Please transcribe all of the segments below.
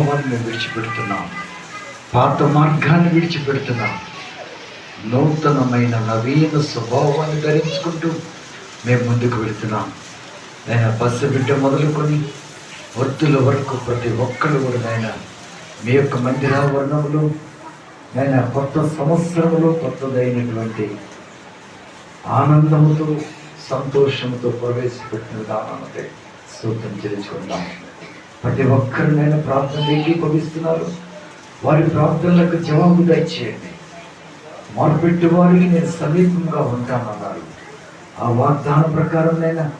స్వభావాన్ని మేము విడిచిపెడుతున్నాం. పాత మార్గాన్ని విడిచిపెడుతున్నాం. నూతనమైన నవీన స్వభావాన్ని ధరించుకుంటూ మేము ముందుకు వెళుతున్నాం. నేను బస్సు బిడ్డ మొదలుకొని వృద్ధుల వరకు ప్రతి ఒక్కరు కూడా నాయన మీ యొక్క మందిరావరణంలో నేను కొత్త సంవత్సరంలో కొత్తదైనటువంటి ఆనందంతో సంతోషంతో ప్రవేశపెట్టిన విధానాన్ని సూత్రం చేసుకుందాం ప్రతి ఒక్కరు నేను ప్రార్థన ఏకీభవిస్తున్నారు వారి ప్రార్థనలకు జవాబు దయచేయండి. మొరపెట్టి వారికి నేను సమీపంగా ఉంటానన్నారు. ఆ వాగ్దాన ప్రకారం నేను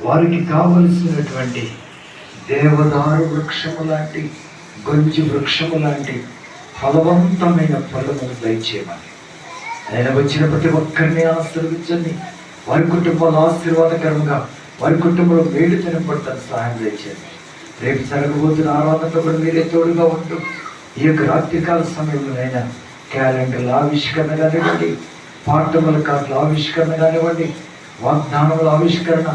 వారికి కావలసినటువంటి దేవదారు వృక్షము లాంటి గొంజి వృక్షము లాంటి ఫలవంతమైన ఫలమును దయచేయమని. ఆయన వచ్చిన ప్రతి ఒక్కరిని ఆశీర్వించండి వారి కుటుంబాలు ఆశీర్వాదకరంగా వారి కుటుంబంలో వేడి తినబడతాను సహాయం దయచేయండి. రేపు జరగబోతున్న ఆరాధనతో కూడా మీరే తోడుగా ఉంటూ ఈ యొక్క రాత్రికాల సమయంలో అయినా క్యాలెండర్ల ఆవిష్కరణ కానివ్వండి పాఠముల కార్లు ఆవిష్కరణ కానివ్వండి వాగ్దానముల ఆవిష్కరణ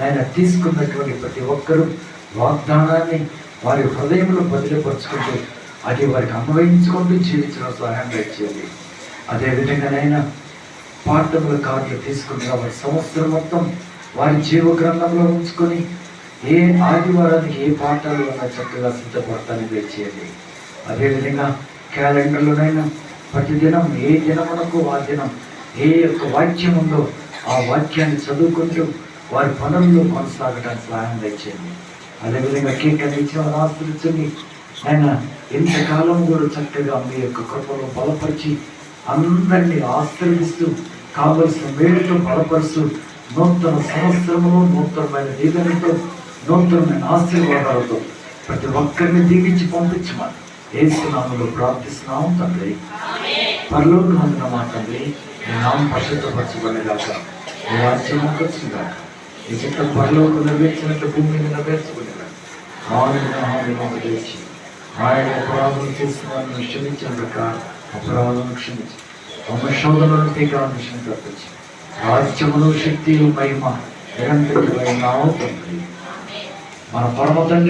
ఆయన తీసుకున్నటువంటి ప్రతి ఒక్కరూ వాగ్దానాన్ని వారి హృదయంలో బదిలీపరుచుకుంటూ అది వారికి అన్వయించుకుంటూ జీవించడం సహాయం చేయండి అదేవిధంగానైనా పాఠముల కార్డులు తీసుకుని వారి సంవత్సరం మొత్తం వారి జీవ గ్రంథంలో ఉంచుకొని ఏ ఆదివారానికి ఏ పాఠాలు ఉన్నా చక్కగా సిద్ధపడతానికి తెచ్చేయండి అదేవిధంగా క్యాలెండర్లోనైనా ప్రతిదినం ఏ దినమునకు ఆ దినం ఏ యొక్క వాక్యం ఉందో ఆ వాక్యాన్ని చదువుకుంటూ వారి పనుల్లో కొనసాగడానికి సహాయం తెచ్చేయండి అదేవిధంగా కీర్తన ఇచ్చిన వారు ఆశ్రయించండి ఆయన ఇంతకాలం కూడా చక్కగా మీ యొక్క కృపలో బలపరిచి అందరినీ ఆశ్రయిస్తూ కావలసిన మేలుతో బలపరుస్తూ నూతన సంవత్సరములో నూతనమైన దీవెనతో నూతనమైన ఆశీర్వాదాలతో ప్రతి ఒక్కరిని దీవించి పంపించమని ఏసునామంలో ప్రార్థిస్తున్నాము తండ్రి. పరలోకి మందిన మా తండ్రి నీ నామం పరిశుద్ధపరచబడేగాక నీ రాజ్యం వచ్చిందాక నీ చిత్తం పరలోకి నెరవేర్చినట్టు భూమి మీద నెరవేర్చుకునేగాక ఆయన హామీని తెచ్చి ఆయన అపరాధం చేసిన వారిని క్షమించిన అపరాధం క్షమించి తమ శోధనను తీకాన్ని తప్పించి రాజ్యములు శక్తి మహిమ నిరంతరం నిరంతరమైన తండ్రి. మన పరమ తండ్రి